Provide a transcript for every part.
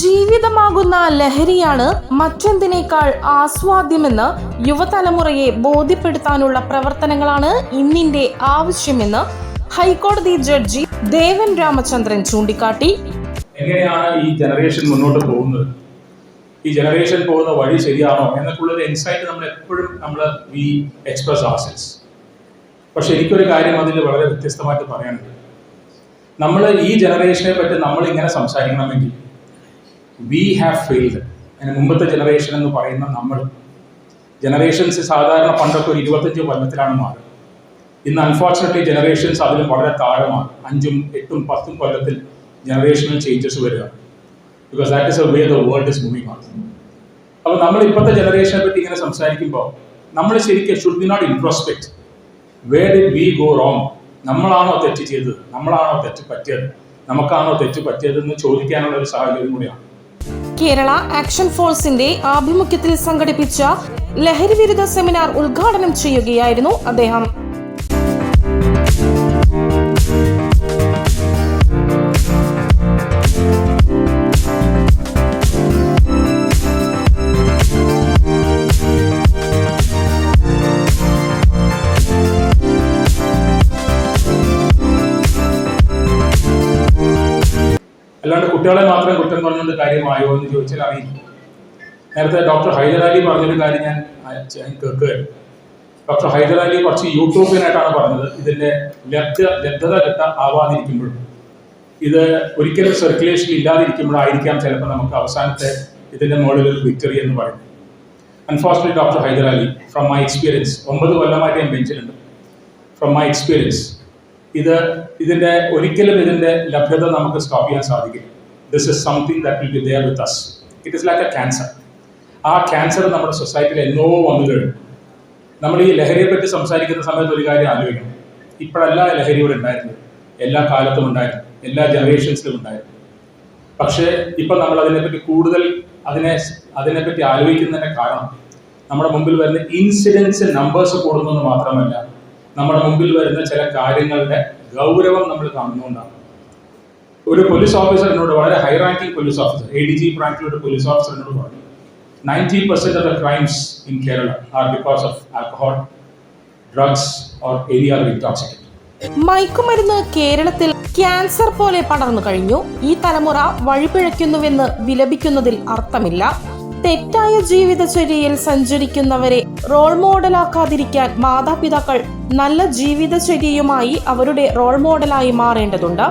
ജീവിതമാകുന്ന ലഹരിയാണ് മറ്റെന്തിനേക്കാൾ ആസ്വാദ്യമെന്ന് യുവതലമുറയെ ബോധ്യപ്പെടുത്താനുള്ള പ്രവർത്തനങ്ങളാണ് ഇന്നിന്റെ ആവശ്യമെന്ന് ഹൈക്കോടതി ജഡ്ജി ദേവൻ രാമചന്ദ്രൻ ചൂണ്ടിക്കാട്ടി. എങ്ങനെയാണ് ഈ ജനറേഷൻ മുന്നോട്ട് പോകുന്നത്? ഈ ജനറേഷൻ പോകുന്ന വഴി ശരിയാണോ? എന്നൊക്കെയുള്ള ഒരു ഇൻസൈറ്റ് നമ്മൾ എപ്പോഴും നമ്മൾ വി എക്സ്പ്രസ് ആർസെൽസ് പക്ഷെ എനിക്കൊരു കാര്യം അതിൽ വളരെ വ്യത്യസ്തമായിട്ട് പറയാനുണ്ട്. നമ്മൾ ഈ ജനറേഷനെ പറ്റി നമ്മൾ ഇങ്ങനെ സംസാരിക്കണമെങ്കിൽ വി ഹാവ് ഫെയിൽഡ് അതിന് മുമ്പത്തെ ജനറേഷൻ എന്ന് പറയുന്ന നമ്മൾ. ജനറേഷൻസ് സാധാരണ പണ്ടൊക്കെ ഒരു ഇരുപത്തഞ്ച് കൊല്ലത്തിലാണ് മാറുന്നത് ഇന്ന് അൺഫോർച്ചുനേറ്റ്ലി ജനറേഷൻസ് അതിലും വളരെ താഴമാണ് അഞ്ചും എട്ടും പത്തും കൊല്ലത്തിൽ ജനറേഷണൽ ചേഞ്ചസ് വരിക. Because that is a way the world is moving ആണ് അപ്പോൾ നമ്മൾ ഇപ്പോഴത്തെ ജനറേഷനെ പറ്റി ഇങ്ങനെ സംസാരിക്കുമ്പോൾ നമ്മൾ ശരിക്കും should be not introspect way did we go wrong നമ്മളാണോ തെറ്റ് ചെയ്തത്? നമ്മളാണോ തെറ്റ് പറ്റിയത്? നമുക്കാണോ തെറ്റ് പറ്റിയതെന്ന് ചോദിക്കാനുള്ള ഒരു സാഹചര്യം കൂടിയാണ്. കേരള ആക്ഷൻ ഫോഴ്സിന്റെ ആഭിമുഖ്യത്തിൽ സംഘടിപ്പിച്ച ലഹരി വിരുദ്ധ സെമിനാർ ഉദ്ഘാടനം ചെയ്യുകയായിരുന്നു അദ്ദേഹം. കുട്ടികളെ മാത്രം കുറ്റം പറഞ്ഞുകൊണ്ട് കാര്യമായോ എന്ന് ചോദിച്ചാൽ അറിയില്ല. നേരത്തെ ഡോക്ടർ ഹൈദരാലി പറഞ്ഞൊരു കാര്യം ഞാൻ ഞാൻ കേൾക്കുകയായിരുന്നു. ഡോക്ടർ ഹൈദരാലി കുറച്ച് യൂട്യൂബിനായിട്ടാണ് പറഞ്ഞത്. ഇതിന്റെ ലബ്ധ ലബ്ധത ലബ്ധ ആവാതിരിക്കുമ്പോഴും ഇത് ഒരിക്കലും സർക്കുലേഷൻ ഇല്ലാതിരിക്കുമ്പോഴായിരിക്കാം ചിലപ്പോൾ നമുക്ക് അവസാനത്തെ ഇതിന്റെ മുകളിൽ ഒരു വിക്ടറി എന്ന് പറയുന്നത്. Unfortunate doctor Hyderali from my experience ഒമ്പത് കൊല്ലമായിട്ട് ഞാൻ ബെഞ്ചിലുണ്ട് ഫ്രം മൈ എക്സ്പീരിയൻസ് ഇത് ഇതിന്റെ ഒരിക്കലും ഇതിന്റെ ലഭ്യത നമുക്ക് സ്റ്റോപ്പ് ചെയ്യാൻ സാധിക്കില്ല. This is something that will be there with us it is like a cancer ആ ക്യാൻസർ നമ്മുടെ സൊസൈറ്റിയിൽ എന്നോ വന്നു കഴിഞ്ഞു. നമ്മൾ ഈ ലഹരിയെ പറ്റി സംസാരിക്കുന്ന സമയത്ത് ഒരു കാര്യം ആലോചിക്കണം. ഇപ്പോഴല്ല ലഹരി ഇവിടെ ഉണ്ടായിരുന്നത്. എല്ലാ കാലത്തും ഉണ്ടായിരുന്നു. എല്ലാ ജനറേഷൻസിലും ഉണ്ടായിരുന്നു. പക്ഷേ ഇപ്പം നമ്മൾ അതിനെപ്പറ്റി കൂടുതൽ അതിനെ അതിനെപ്പറ്റി ആലോചിക്കുന്നതിന്റെ കാരണം നമ്മുടെ മുമ്പിൽ വരുന്ന ഇൻസിഡൻസ് നമ്പേഴ്സ് കൂടുന്നത് മാത്രമല്ല നമ്മുടെ മുമ്പിൽ വരുന്ന ചില കാര്യങ്ങളുടെ ഗൗരവം നമ്മൾ കാണുന്നതുകൊണ്ടാണ്. ഒരു പോലീസ് ഓഫീസർ എന്നോട് വളരെ high ranking police officer A D G റാങ്കിലുള്ള പോലീസ് ഓഫീസർ എന്നോട് പറഞ്ഞു ninety percent of the crimes in Kerala are because of alcohol drugs or area intoxicant മയക്കുമരുന്ന് കേരളത്തിൽ ക്യാൻസർ പോലെ പടർന്നു കഴിഞ്ഞു. ഈ തലമുറ വഴിപിഴയ്ക്കുന്നുവെന്ന് വിലപിക്കുന്നതിൽ അർത്ഥമില്ല. തെറ്റായ ജീവിതചര്യയിൽ സഞ്ചരിക്കുന്നവരെ റോൾ മോഡലാക്കാതിരിക്കാൻ മാതാപിതാക്കൾ നല്ല ജീവിതചര്യയുമായി അവരുടെ റോൾ മോഡലായി മാറേണ്ടതുണ്ട്.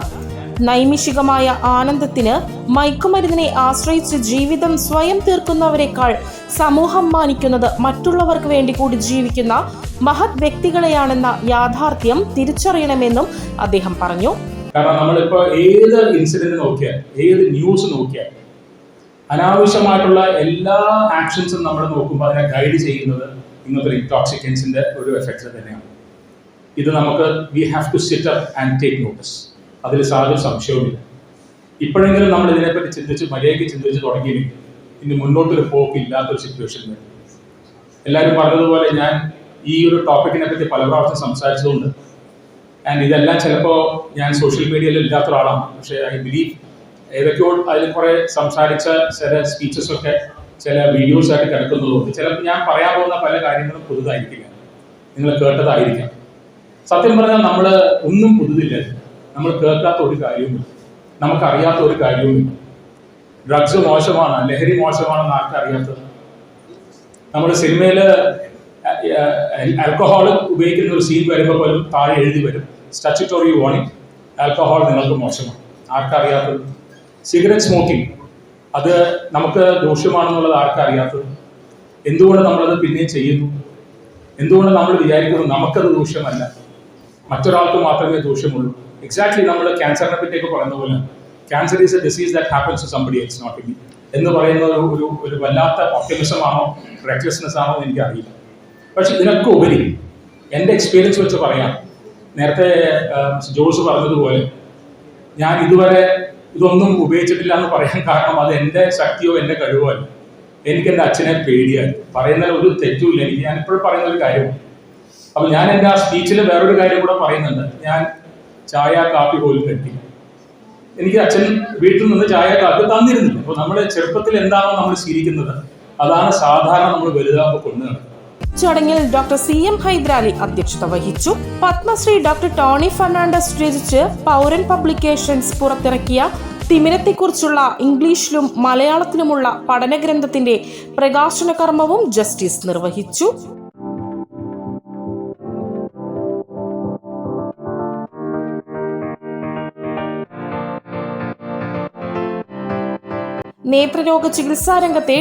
നൈമിഷികമായ ആനന്ദത്തിന് മയക്കുമരുന്നിനെ ആശ്രയിച്ച് ജീവിതം സ്വയം തീർക്കുന്നവരെക്കാൾ സമൂഹം മാനിക്കുന്നത് മറ്റുള്ളവർക്ക് വേണ്ടി കൂടി ജീവിക്കുന്ന മഹത് വ്യക്തികളെയാണെന്ന യാഥാർത്ഥ്യം തിരിച്ചറിയണമെന്നും അദ്ദേഹം പറഞ്ഞു. കാരണം നമ്മളിപ്പോൾ ഏത് ഇൻസിഡന്റ് നോക്കിയാൽ ഏത് ന്യൂസ് നോക്കിയാൽ അനാവശ്യമായിട്ടുള്ള എല്ലാ ആക്ഷൻസും നമ്മൾ നോക്കുമ്പോൾ അതിനെ ഗൈഡ് ചെയ്യുന്നത് ഇന്നത്തെ ഇൻടോക്സിക്കൻസിന്റെ ഒരു എഫക്റ്റ് തന്നെയാണ്. ഇത് നമുക്ക് we have to sit up and take notice അതിൽ സാധ്യത സംശയവുമില്ല. ഇപ്പോഴെങ്കിലും നമ്മൾ ഇതിനെപ്പറ്റി ചിന്തിച്ച് മര്യാദയ്ക്ക് ചിന്തിച്ച് തുടങ്ങിയില്ലെങ്കിൽ ഇനി മുന്നോട്ടൊരു പോക്ക് ഇല്ലാത്തൊരു സിറ്റുവേഷൻ വരും. എല്ലാവരും പറഞ്ഞതുപോലെ ഞാൻ ഈ ഒരു ടോപ്പിക്കിനെ പറ്റി പല പ്രാവശ്യം സംസാരിച്ചതുകൊണ്ട് ആൻഡ് ഇതെല്ലാം ചിലപ്പോൾ ഞാൻ സോഷ്യൽ മീഡിയയിൽ ഇല്ലാത്ത ഒരാളാണ്. പക്ഷേ ഐ ബിലീവ് ഏതൊക്കെയോ അതിൽ കുറെ സംസാരിച്ച ചില സ്പീച്ചസ് ഒക്കെ ചില വീഡിയോസ് ആയിട്ട് കിടക്കുന്നതുകൊണ്ട് ചിലപ്പോൾ ഞാൻ പറയാൻ പോകുന്ന പല കാര്യങ്ങളും പുതുതായിരിക്കില്ല. നിങ്ങൾ കേട്ടതായിരിക്കാം. സത്യം പറഞ്ഞാൽ നമ്മൾ ഒന്നും പുതുതില്ല. നമ്മൾ കേൾക്കാത്ത ഒരു കാര്യവുമില്ല. നമുക്കറിയാത്ത ഒരു കാര്യവുമില്ല. ഡ്രഗ്സ് മോശമാണ് ലഹരി മോശമാണെന്ന് ആർക്കറിയാത്തത്? നമ്മൾ സിനിമയിൽ ആൽക്കഹോൾ ഉപയോഗിക്കുന്ന ഒരു സീൻ വരുമ്പോൾ പോലും താഴെ എഴുതി വരും. സ്റ്റാച്യുട്ടറി വാണിംഗ് ആൽക്കഹോൾ നിങ്ങൾക്ക് മോശമാണ്. ആർക്കറിയാത്തത്? സിഗരറ്റ് സ്മോക്കിംഗ് അത് നമുക്ക് ദോഷമാണെന്നുള്ളത് ആർക്കറിയാത്തത്? എന്തുകൊണ്ട് നമ്മളത് പിന്നെയും ചെയ്യുന്നു? എന്തുകൊണ്ട് നമ്മൾ വിചാരിക്കുന്നു നമുക്കത് ദൂഷ്യമല്ല? മറ്റൊരാൾക്ക് മാത്രമേ ദൂഷ്യമുള്ളൂ. എക്സാക്ട്ലി നമ്മൾ ക്യാൻസറിനെ പറ്റിയൊക്കെ പറയുന്ന പോലെ cancer is a disease that happens to somebody it's not me എന്ന് പറയുന്ന ഒരു ഒരു വല്ലാത്ത ഓപ്റ്റിമിസം ആണോ റെക്ലെസ്നെസ് ആണോ എന്ന് എനിക്കറിയില്ല. പക്ഷെ ഇതിനൊക്കെ ഉപരി എന്റെ എക്സ്പീരിയൻസ് വെച്ച് പറയാം. നേരത്തെ ജോസ് പറഞ്ഞതുപോലെ ഞാൻ ഇതുവരെ ഇതൊന്നും ഉപയോഗിച്ചിട്ടില്ല എന്ന് പറയാൻ കാരണം അത് എന്റെ ശക്തിയോ എന്റെ കഴിവോ അല്ല. എനിക്ക് എന്റെ അച്ഛനെ പേടിയായി. പറയുന്ന ഒരു തെറ്റുമില്ല എനിക്ക്. ഞാൻ ഇപ്പോഴും പറയുന്ന ഒരു കാര്യമാണ് അപ്പോൾ ഞാൻ എന്റെ ആ സ്പീച്ചിൽ വേറൊരു കാര്യം കൂടെ പറയുന്നുണ്ട്. ഞാൻ ചായ കാപ്പി പോലും കഴിക്കില്ല എനിക്ക് അച്ഛൻ വീട്ടിൽ നിന്ന് ചായ കാപ്പി തന്നിരുന്നില്ല. അപ്പൊ നമ്മുടെ ചെറുപ്പത്തിൽ എന്താണോ നമ്മൾ ശീലിക്കുന്നത് അതാണ് സാധാരണ നമ്മൾ വലുതാകുമ്പോൾ കൊണ്ടു ചടങ്ങിൽ ഡോക്ടർ സി എം ഹൈദരാലി അധ്യക്ഷത വഹിച്ചു. പത്മശ്രീ ഡോക്ടർ ടോണി ഫെർണാണ്ടസ് രചിച്ച് പൗരൻ പബ്ലിക്കേഷൻസ് പുറത്തിറക്കിയ തിമിരത്തെക്കുറിച്ചുള്ള ഇംഗ്ലീഷിലും മലയാളത്തിലുമുള്ള പഠനഗ്രന്ഥത്തിന്റെ പ്രകാശന കർമ്മവും ജസ്റ്റിസ് നിർവഹിച്ചു. നേത്രരോഗ ചികിത്സാ രംഗത്തെ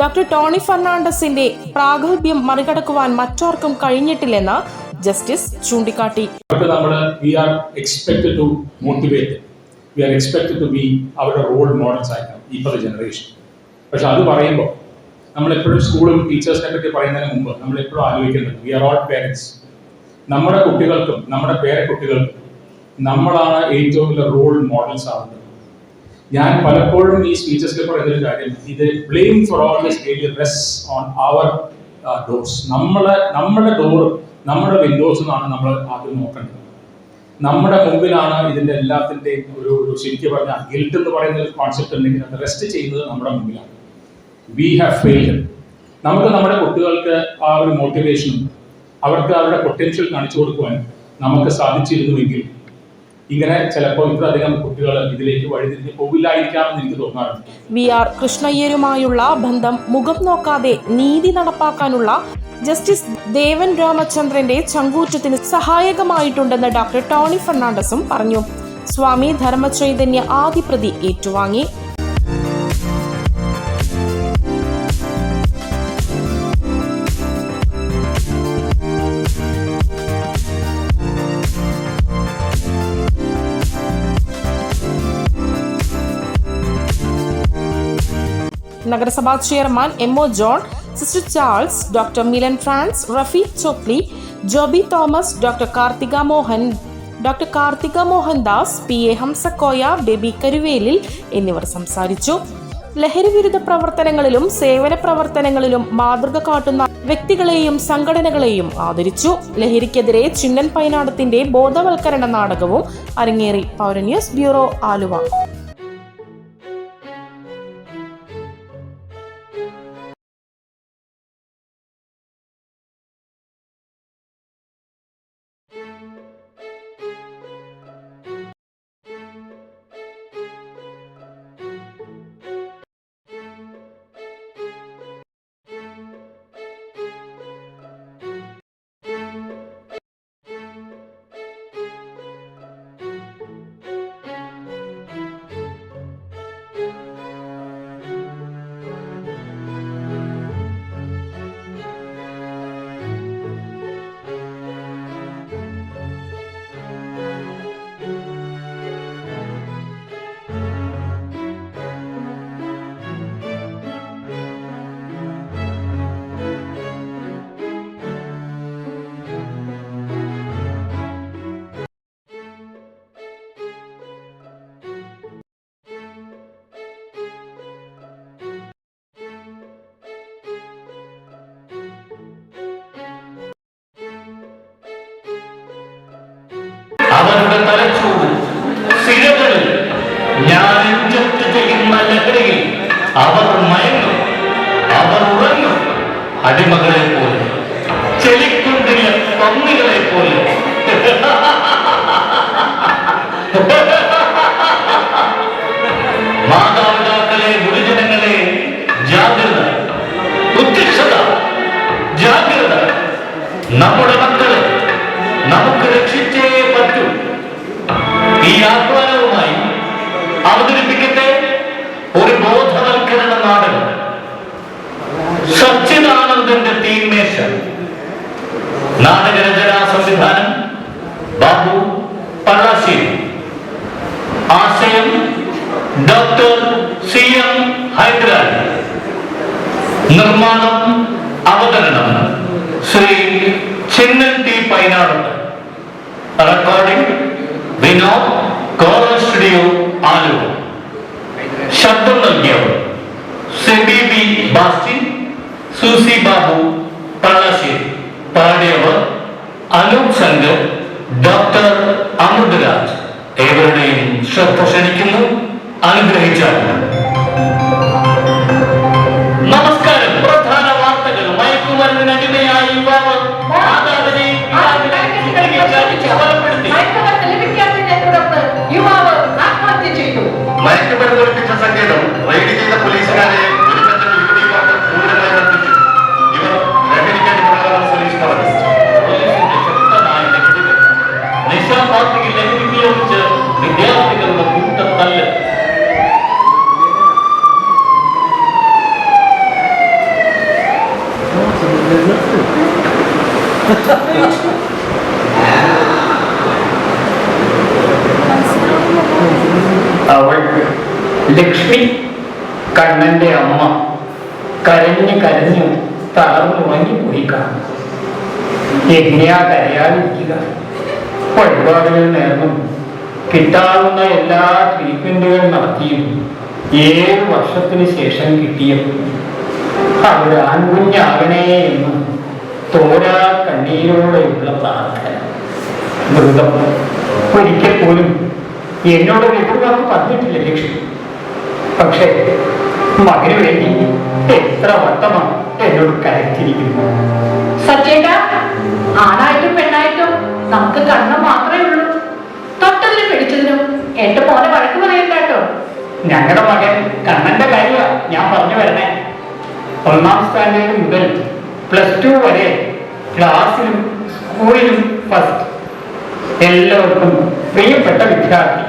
ഡോക്ടർ ടോണി ഫെർണാണ്ടസിന്റെ പ്രാഗൽഭ്യം മറികടക്കുവാൻ മറ്റാർക്കും കഴിഞ്ഞിട്ടില്ലെന്ന് ജസ്റ്റിസ് ചൂണ്ടിക്കാട്ടി. മോഡൽസ് ജനറേഷൻ പക്ഷെ അത് പറയുമ്പോൾ നമ്മളെപ്പോഴും സ്കൂളും ടീച്ചേഴ്സിനെ പറ്റി പറയുന്നതിന് മുമ്പ് നമ്മളെപ്പോഴും ആലോചിക്കുന്നത് വി ആർ ഓൾ പേരൻസ് നമ്മുടെ കുട്ടികൾക്കും നമ്മുടെ പേരക്കുട്ടികൾക്കും നമ്മളാണ് ഏറ്റവും വലിയ റോൾ മോഡൽസ് ആവുന്നത്. ഞാൻ പലപ്പോഴും ഈ സ്പീച്ചസിൽ പറയുന്ന കാര്യം ഇത് blame for all this failure rest on our doors നമ്മളെ നമ്മുടെ ഡോർ നമ്മുടെ വിൻഡോസ് എന്നാണ് നമ്മൾ ആദ്യം നോക്കേണ്ടത്. നമ്മുടെ മുമ്പിലാണ് ഇതിന്റെ എല്ലാത്തിന്റെയും ഒരു ഒരു ശരിക്കും പറഞ്ഞാൽ ഗിൽട്ട് എന്ന് പറയുന്ന ഒരു കോൺസെപ്റ്റ് ഉണ്ടെങ്കിൽ അത് റെസ്റ്റ് ചെയ്യുന്നത് നമ്മുടെ മുമ്പിലാണ്. വി ഹാവ് ഫെയിൽഡ് നമുക്ക് നമ്മുടെ കുട്ടികൾക്ക് ആ ഒരു മോട്ടിവേഷനും അവർക്ക് അവരുടെ പൊട്ടൻഷ്യൽ കാണിച്ചു കൊടുക്കുവാൻ നമുക്ക് സാധിച്ചിരുന്നുവെങ്കിൽ ഇങ്ങനെ ചിലപ്പോൾ ഇത്രയധികം കുട്ടികൾ ഇതിലേക്ക് വഴിതിരിഞ്ഞ് പോകില്ലായിരിക്കാം എന്ന് എനിക്ക് തോന്നാറുണ്ട്. വി ആർ കൃഷ്ണയ്യരുമായുള്ള ബന്ധം മുഖം നോക്കാതെ നീതി നടപ്പാക്കാനുള്ള ജസ്റ്റിസ് ദേവൻ രാമചന്ദ്രന്റെ ചങ്കൂറ്റത്തിന് സഹായകമായിട്ടുണ്ടെന്ന് ഡോക്ടർ ടോണി ഫെർണാണ്ടസും പറഞ്ഞു. സ്വാമി ധർമ്മചൈതന്യ ആദിപ്രതി ഏറ്റുവാങ്ങി. നഗരസഭാ chairman M O John sister Charles doctor Milan Frans Rafeeq Chopli Joby Thomas doctor Karthika Mohan doctor Karthika Mohandas P A Hamsakoya Baby Karuvelil എന്നിവർ സംസാരിച്ചു. ലഹരി വിരുദ്ധ പ്രവർത്തനങ്ങളിലും സേവന പ്രവർത്തനങ്ങളിലും മാതൃക കാട്ടുന്ന വ്യക്തികളെയും സംഘടനകളെയും ആദരിച്ചു. ലഹരിക്കെതിരെ ചിന്നൻ പൈനാടത്തിന്റെ ബോധവൽക്കരണ നാടകവും അരങ്ങേറി. പൗരന്യൂസ് ബ്യൂറോ ആലുവ. അവർ മയങ്ങും അവർ ഉറങ്ങും. അടിമകളെ നിർമ്മാണം അവതരണം. Shri Chinnan T പൈനാടുണ്ട് recording Vinod coral studio Aluva. ശബ്ദം നൽകിയവർ. Sebi B Bastin Susie Babu Pallassery. പാടിയവർ Anoop Shankar doctor Amritraj. ഏവരുടെയും ശ്രദ്ധ ക്ഷണിക്കുന്നു അനുഗ്രഹിച്ചാൽ ലക്ഷ്മി കണ്ണന്റെ അമ്മ കരഞ്ഞ് കരഞ്ഞ് തളർന്നു തളർന്നുറങ്ങിപ്പോയി കാണും. എങ്ങനെയാ കരയാതിരിക്കുക? വഴിപാടുകൾ നേർന്നും കിട്ടാവുന്ന എല്ലാ ട്രീറ്റ്മെന്റുകൾ നടത്തിയും ഏഴ് വർഷത്തിന് ശേഷം കിട്ടിയപ്പോൾ അവിടെ ആൺകുഞ്ഞാകണേ എന്ന് തോരാ കണ്ണീരോടെയുള്ള പ്രാർത്ഥന. മൃതം ഒരിക്കൽ പോലും എന്നോട് എതിർവാക്ക് പറഞ്ഞിട്ടില്ല ലക്ഷ്മി. പക്ഷേ മകന് വേണ്ടി എത്ര വട്ടമാണ് എന്നോട് കരച്ചിരിക്കുന്നു. സത്യേട്ട ആണായിട്ടും പെണ്ണായിട്ടും നമുക്ക് കണ്ണം മാത്രമേ ഉള്ളൂ. തൊട്ടതിനും പിടിച്ചതിനും എന്റെ പോലെ വഴക്ക് പറയണ്ടോ ഞങ്ങളുടെ മകൻ കണ്ണന്റെ കാര്യമാ ഞാൻ പറഞ്ഞു വരണേ. ഒന്നാം സ്റ്റാൻഡേർഡ് മുതൽ പ്ലസ് ടു വരെ ക്ലാസ്സിലും സ്കൂളിലും ഫസ്റ്റ്. എല്ലാവർക്കും പ്രിയപ്പെട്ട വിദ്യാർത്ഥി.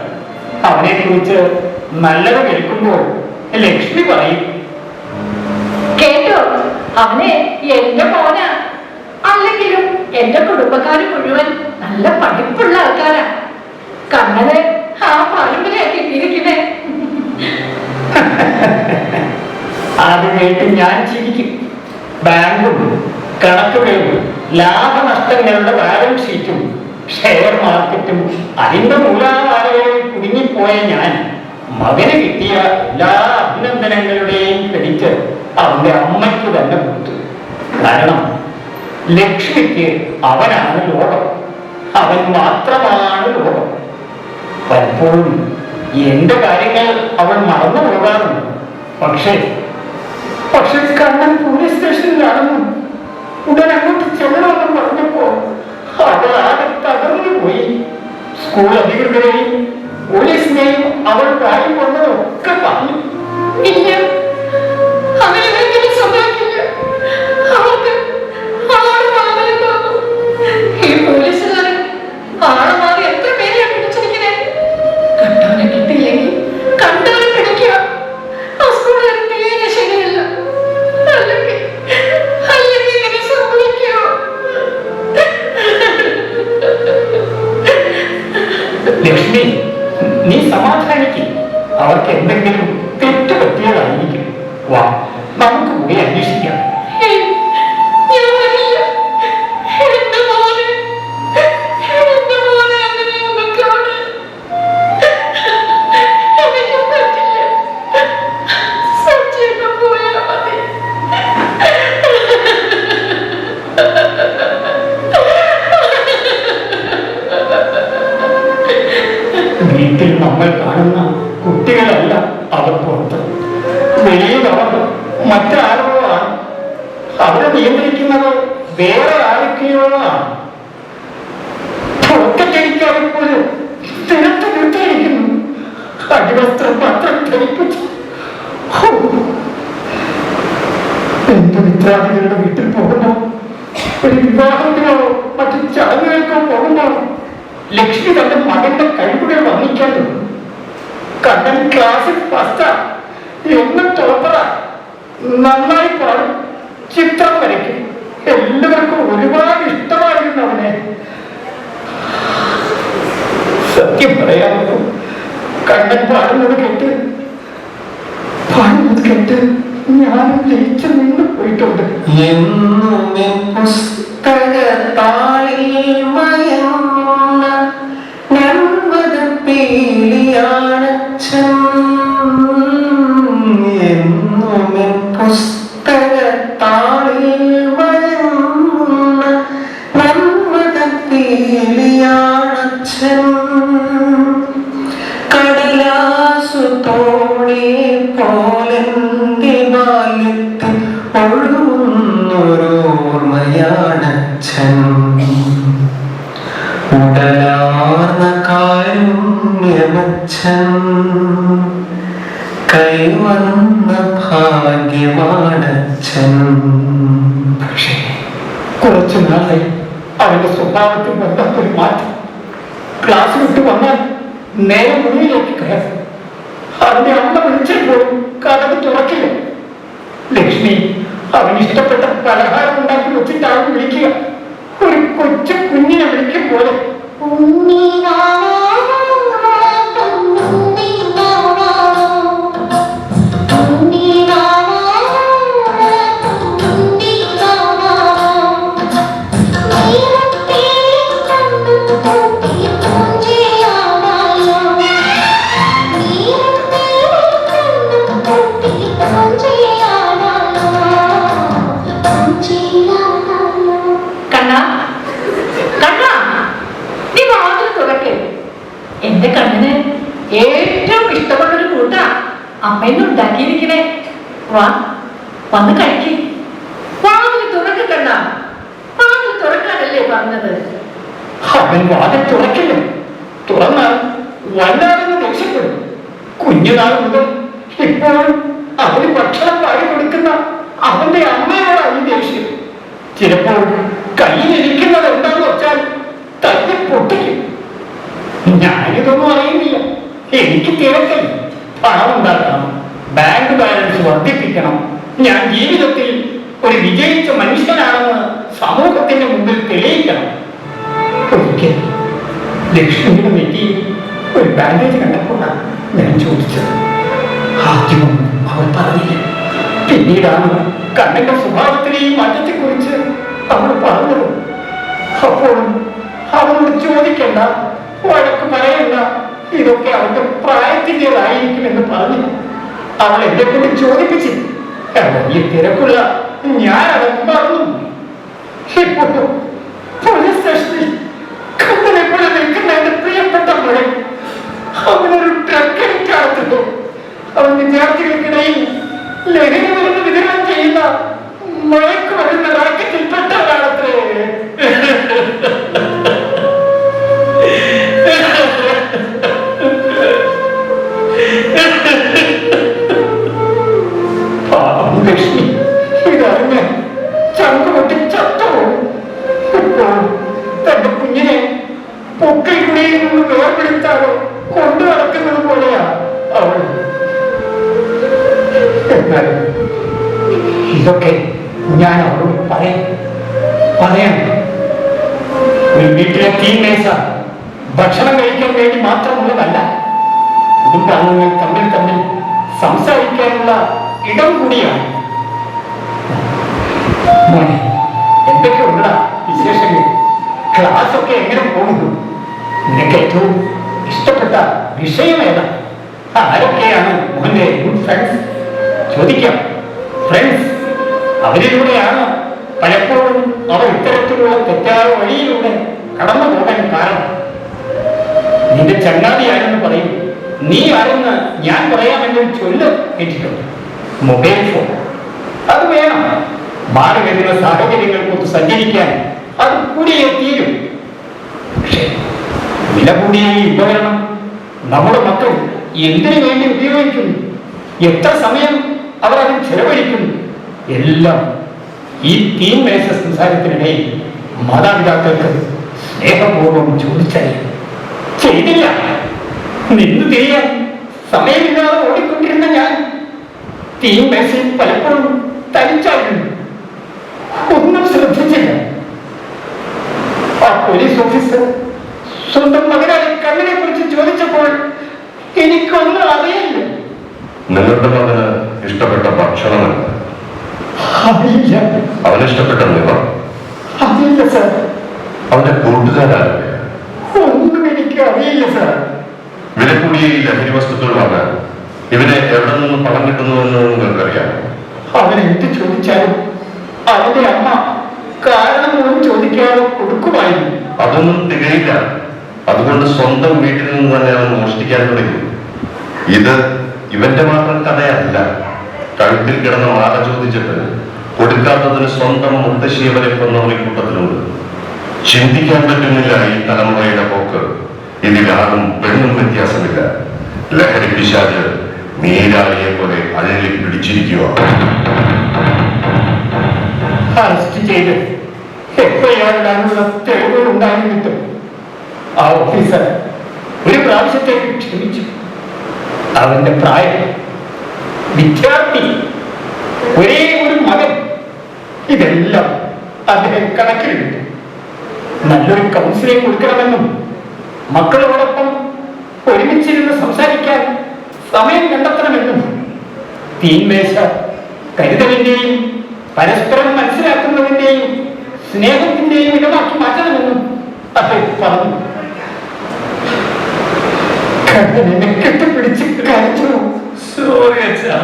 അവനെ കുറിച്ച് നല്ലത് കേൾക്കുമ്പോൾ ലക്ഷ്മി പറയും. കേട്ടോ അവനെ എന്റെ മോനാ. അല്ലെങ്കിലും എന്റെ കുടുംബക്കാർ മുഴുവൻ നല്ല പഠിപ്പുള്ള ആൾക്കാരാ. കണ്ണന് ആ പാരമ്പര്യ കിട്ടിയിരിക്കുന്നേ അത് കേട്ട് ഞാൻ ചിരിക്കും. ബാങ്കും കണക്കുകളും ലാഭനഷ്ടങ്ങളുടെ ബാലൻസ് ഷീറ്റും ഷെയർ മാർക്കറ്റും അതിന്റെ മൂലാധാരകളിൽ കുടുങ്ങിപ്പോയ ഞാൻ മകന് കിട്ടിയ എല്ലാ അഭിനന്ദനങ്ങളുടെയും ക്രെഡിറ്റ് അവന്റെ അമ്മയ്ക്ക് തന്നെ കൊടുത്തു. കാരണം ലക്ഷ്മിക്ക് അവനാണ് ലോകം. അവൻ മാത്രമാണ് ലോകം. പലപ്പോഴും എന്റെ കാര്യങ്ങൾ അവൾ മറന്നു പോകാറുണ്ട്. പക്ഷേ പക്ഷെ കണ്ണൻ പോലീസ് സ്റ്റേഷനിലാണെന്നും ഉടൻ അങ്ങോട്ട് ചെല്ലണമെന്നും പറഞ്ഞപ്പോ അത് ആകെ തകർന്നു പോയി സ്കൂൾ അധികൃതരെയും പോലീസിനെയും അവൾ കാര്യം കൊണ്ടതൊക്കെ പറഞ്ഞു. ഇല്ല വീട്ടിൽ നമ്മൾ കാണുന്ന കുട്ടികളല്ല അവർ പുറത്ത്. വെളിയിലവർ മറ്റാരോ ആണ് അവരെ നിയന്ത്രിക്കുന്നത് വേറെ ആരൊക്കെയോ ആണ് പുറത്തേക്കാതെ പോലും. എന്റെ മിത്രാദികളുടെ വീട്ടിൽ പോകുമ്പോ ഒരു വിവാഹത്തിനോ മറ്റു ചടങ്ങുകൾക്കോ പോകുമ്പോൾ ലക്ഷ്മി തന്റെ മകന്റെ കഴിവുകൾ വർണിക്കാൻ തുടങ്ങും കണ്ണൻ ക്ലാസ്സിൽ ഫസ്റ്റാ എന്നും ടോപ്പറാ നന്നായി പാടും. ചിത്രം വരയ്ക്കും. എല്ലാവർക്കും ഒരുപാട് ഇഷ്ടമായിരുന്നു അവനെ. സത്യം പറയാമോ? കണ്ണൻ പാടുന്നത് കേട്ട് പാടുന്നത് കേട്ട് ഞാനും ജയിച്ചു നിന്ന് പോയിട്ടുണ്ട്. എന്നും പുസ്തകത്താളിൽ ഒഴുകുന്നൊരോർമ്മയാണച്ഛൻ ഉടലാർന്ന കാരുണ്യമച്ഛൻ. ഇപ്പോഴും അവന് ഭക്ഷണം പാടി കൊടുക്കുന്ന അവന്റെ അമ്മയോടാണ് ഈ ദേഷ്യം. ചിലപ്പോൾ കയ്യിലിരിക്കുന്നത് എന്താന്ന് വെച്ചാൽ തന്നെ പൊട്ടിക്കും. ഞാനിതൊന്നും അറിയുന്നില്ല. എനിക്ക് തിരക്കില്ല പണം ഉണ്ടാക്കണം. ബാങ്ക് ബാലൻസ് വർദ്ധിപ്പിക്കണം. ഞാൻ ജീവിതത്തിൽ ഒരു വിജയിച്ച മനുഷ്യനാണെന്ന് സമൂഹത്തിന്റെ മുമ്പിൽ തെളിയിക്കണം. ഒരിക്കൽ ലക്ഷ്മിയുടെ നെറ്റിയിൽ ഒരു ബാൻഡേജ് കണ്ടപ്പോഴാണ് ഞാൻ ചോദിച്ചത്. ആദ്യമൊന്നും അവൾ പറഞ്ഞില്ല? പിന്നീടാണ് കണ്ണന്റെ സ്വഭാവത്തിലെയും മാറ്റത്തെക്കുറിച്ച് അവൾ പറഞ്ഞത്. അപ്പോൾ അവനോട് ചോദിക്കണ്ട വഴക്ക് പറയണ്ട ഇതൊക്കെ അവന്റെ പ്രായത്തിന്റെതായിരിക്കുമെന്ന് പറഞ്ഞു അവൾ എന്നെ കൂടി ചോദിപ്പിച്ചു ഈ തിരക്കുള്ള ഞാൻ അവൻ പറഞ്ഞു പോലീസ് സ്റ്റേഷനിൽ കണ്ണനെ പോലെ നിൽക്കുന്ന എന്റെ പ്രിയപ്പെട്ട മകൻ അവനൊരു ഡ്രഗ് അഡിക്റ്റാണല്ലോ അവൻ വിദ്യാർത്ഥികൾക്കിടയിൽ ലഹരി മരുന്ന് വിതരണം ചെയ്യുന്ന മയക്ക് വരുന്ന റാക്കറ്റിൽപ്പെട്ടവരാണത്രേ പാവം നിന്റെ ചങ്ങാതിയാരെന്ന് പറയും. നീ ആരെന്ന് ഞാൻ പറയാമെന്നൊരു ചൊല്ല് കേട്ടിട്ടുണ്ട്. Mobile phone. അത് വേണം. മാറി വരുന്ന സാഹചര്യങ്ങൾക്കൊത്ത് സഞ്ചരിക്കാൻ അത് കൂടിയേ തീരും. പക്ഷേ വില കൂടിയ ഈ ഉപകരണം നമ്മുടെ മക്കൾ എന്തിനു വേണ്ടി ഉപയോഗിക്കുന്നു എത്ര സമയം അവർ അതിൽ ചെലവഴിക്കുന്നു എല്ലാം ഈ തീം മേശ സംസാരത്തിനിടയിൽ മാതാപിതാക്കൾക്ക് സ്നേഹപൂർവം ചോദിച്ചറിയും. ചെയ്തില്ല. നിന്ന് തിരിയാൻ സമയമില്ലാതെ ഓടിക്കൊണ്ടിരുന്ന ഞാൻ ടീം മേശയിൽ പലപ്പോഴും തനിച്ചായിരുന്നു. ഒന്നും ശ്രദ്ധിച്ചില്ല. ആ പോലീസ് ഓഫീസർ സ്വന്തം മകനായി കണ്ണിനെ കുറിച്ച് ചോദിച്ചപ്പോൾ എനിക്കൊന്നും അറിയില്ല. നിങ്ങളുടെ മകന് ഇഷ്ടപ്പെട്ട ഭക്ഷണമല്ല നിറം? അറിയില്ല സാർ അവന്റെ കൂട്ടുകാരാണ് ഒന്നും എനിക്ക് അറിയില്ല സാർ വില കൂടിയ ഈ ലഹരി വാങ്ങാൻ ഇവനെ എവിടെ നിന്നും പണം കിട്ടുന്നുവെന്ന് നിങ്ങൾക്കറിയാം. അവൻ എന്ത് ചോദിച്ചാലും അവന്റെ അമ്മ കാരണം പോലും ചോദിക്കാതെ കൊടുക്കുമായിരുന്നു. അതൊന്നും തികയില്ല. അതുകൊണ്ട് സ്വന്തം വീട്ടിൽ നിന്ന് തന്നെ അവൻ മോഷ്ടിക്കാൻ തുടങ്ങി. ഇത് ഇവന്റെ മാത്രം കഥയല്ല. കഴുത്തിൽ കിടന്ന മാല ചോദിച്ചിട്ട് കൊടുക്കാത്തതിന് സ്വന്തം മുത്തശ്ശിയെ വരെ കൊന്നവർ ഈ കൂട്ടത്തിലുണ്ട്. ചിന്തിക്കാൻ പറ്റുന്നില്ല ഈ തലമുറയുടെ പോക്ക്. ആണും പെണ്ണും വ്യത്യാസമില്ല. ലഹരി പിശാച് നീരാളിയെ പോലെ അഴലി പിടിച്ചിരിക്കുക. അറസ്റ്റ് ചെയ്ത് എഫ്ഐആറിടാനുള്ള തെളിവുകൾ ഉണ്ടായിരുന്നിട്ടും ആ ഓഫീസർ ഒരു പ്രാവശ്യത്തേക്ക് ക്ഷമിച്ചു. അവന്റെ പ്രായം വിദ്യാർത്ഥി ഒരേ ഒരു മകൻ ഇതെല്ലാം അദ്ദേഹം കണക്കിലെടുത്തു. നല്ലൊരു കൗൺസിലിംഗ് കൊടുക്കണമെന്നും മക്കളോടൊപ്പം ഒരുമിച്ചിരുന്ന് സംസാരിക്കാൻ സമയം കണ്ടെത്തണമെന്നും തീൻമേശ കരുതലിന്റെയും പരസ്പരം മനസ്സിലാക്കുന്നതിന്റെയും സ്നേഹത്തിന്റെയും ഇടമാക്കി മാറ്റണമെന്നും അദ്ദേഹം പറഞ്ഞു. കണ്ണനെ കെട്ടിപ്പിടിച്ച് കരച്ചു സോറി അച്ഛാ.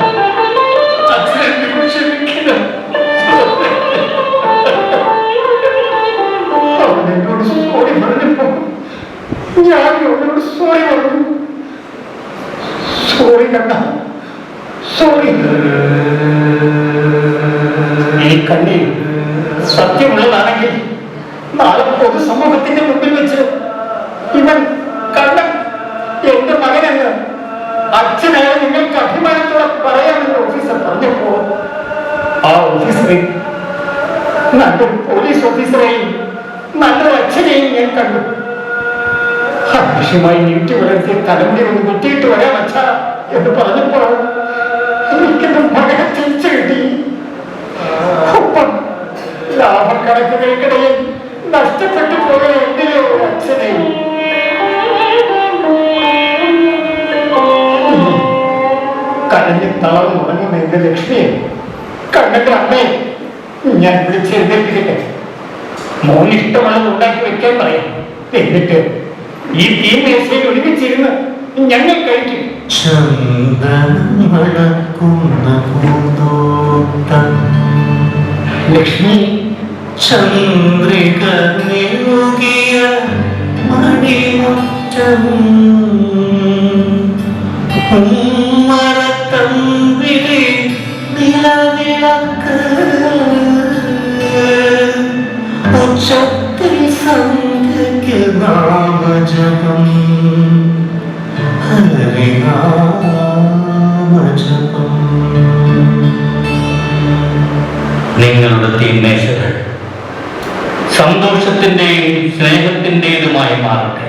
സോറി പറഞ്ഞു സോറി കണ്ട സോറി ഈ കണ്ണീർ സത്യമുള്ളതാണെങ്കിൽ നാളെ പൊതുസമൂഹത്തിന്റെ മുമ്പിൽ വെച്ച് ഇവൻ കണ്ണൻ എന്റെ മകനെന്ന് അച്ഛനായ നിങ്ങൾക്ക് അഭിമാനത്തോടെ പറയാമെന്ന് ഓഫീസർ പറഞ്ഞപ്പോ ആ ഓഫീസറെ നല്ലൊരു പോലീസ് ഓഫീസറെയും നല്ലൊരു അച്ഛനെയും ഞാൻ കണ്ടു. ആവശ്യമായി നീട്ടി വരത്തി തലമുടി ഒന്ന് കുത്തിയിട്ട് വരാൻ അച്ഛ എന്ന് പറഞ്ഞപ്പോൾ ലാഭക്കണക്കുകൾക്കിടയിൽ നഷ്ടപ്പെട്ടു പോയ എന്തിനോ ഒരു അച്ഛനെ. കരഞ്ഞ് തളർന്നുറങ്ങുന്ന എന്റെ ലക്ഷ്മിയെ കണ്ണന്റെ അമ്മയെ ഞാൻ വിളിച്ചെഴുന്നേൽപ്പിക്കട്ടെ ഇഷ്ടമുള്ളത് ഉണ്ടാക്കി വെക്കാൻ പറയാം. എന്നിട്ട് ഈ തീ മേശയിൽ ഒരുമിച്ചിരുന്ന് ഞങ്ങൾ കഴിക്കും. ലക്ഷ്മി. ചന്ദ്രിക നിറുകിയ മണിമുറ്റം ഉമ്മറത്തമ്പിലെ നിലവിളക്ക്. ഉച്ചത്തിൽ നാമജപം ഹരിനാമജപം നിങ്ങളുടെ തീന്മേശകൾ സന്തോഷത്തിന്റെയും സ്നേഹത്തിന്റേതുമായി മാറട്ടെ.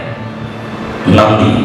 നന്ദി.